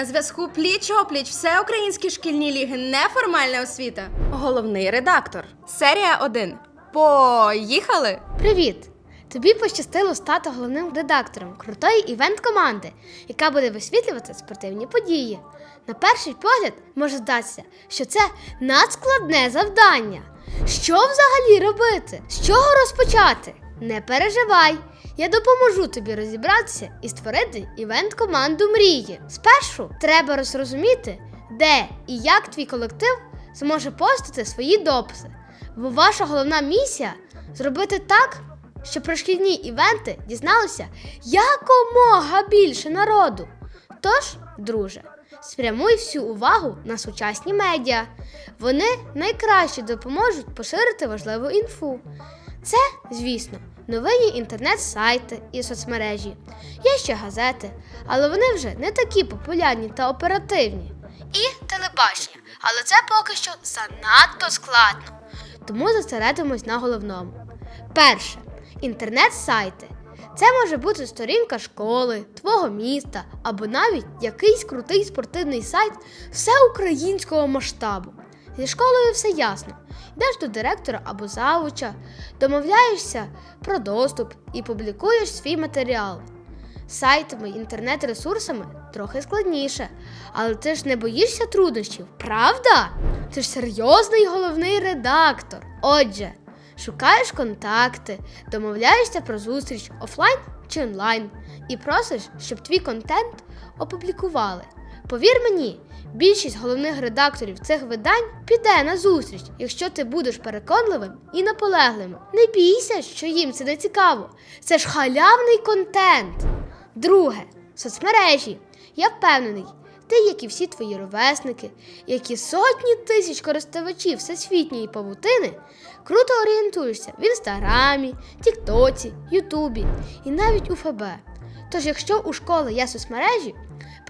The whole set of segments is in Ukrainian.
На зв'язку пліч опліч всеукраїнські шкільні ліги неформальна освіта. Головний редактор. Серія 1. Поїхали! Привіт! Тобі пощастило стати головним редактором крутої івент-команди, яка буде висвітлювати спортивні події. На перший погляд може здатися, що це надскладне завдання. Що взагалі робити? З чого розпочати? Не переживай! Я допоможу тобі розібратися і створити івент-команду мрії. Спершу треба розрозуміти, де і як твій колектив зможе постати свої дописи. Бо ваша головна місія зробити так, щоб про шкільні івенти дізналося якомога більше народу. Тож, друже, спрямуй всю увагу на сучасні медіа. Вони найкраще допоможуть поширити важливу інфу. Це, звісно, новинні інтернет-сайти і соцмережі. Є ще газети, але вони вже не такі популярні та оперативні. І телебачення, але це поки що занадто складно. Тому зосередимось на головному. Перше інтернет-сайти. Це може бути сторінка школи, твого міста або навіть якийсь крутий спортивний сайт всеукраїнського масштабу. Зі школою все ясно. Йдеш до директора або завуча, домовляєшся про доступ і публікуєш свій матеріал. Сайтами, інтернет-ресурсами трохи складніше, але ти ж не боїшся труднощів, правда? Ти ж серйозний головний редактор. Отже, шукаєш контакти, домовляєшся про зустріч офлайн чи онлайн і просиш, щоб твій контент опублікували. Повір мені, більшість головних редакторів цих видань піде на зустріч, якщо ти будеш переконливим і наполегливим. Не бійся, що їм це не цікаво. Це ж халявний контент. Друге соцмережі. Я впевнений, ти, як і всі твої ровесники, як і сотні тисяч користувачів всесвітньої павутини, круто орієнтуєшся в інстаграмі, Тіктоці, Ютубі і навіть у ФБ. Тож, якщо у школи є соцмережі,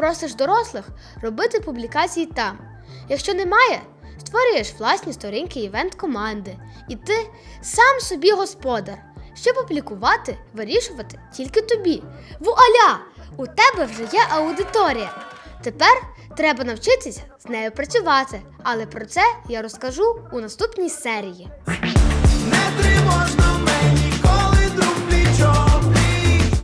просиш дорослих робити публікації там. Якщо немає, створюєш власні сторінки івент команди, і ти сам собі господар. Що публікувати, вирішувати тільки тобі. Вуаля! У тебе вже є аудиторія. Тепер треба навчитися з нею працювати, але про це я розкажу у наступній серії. Не тривожно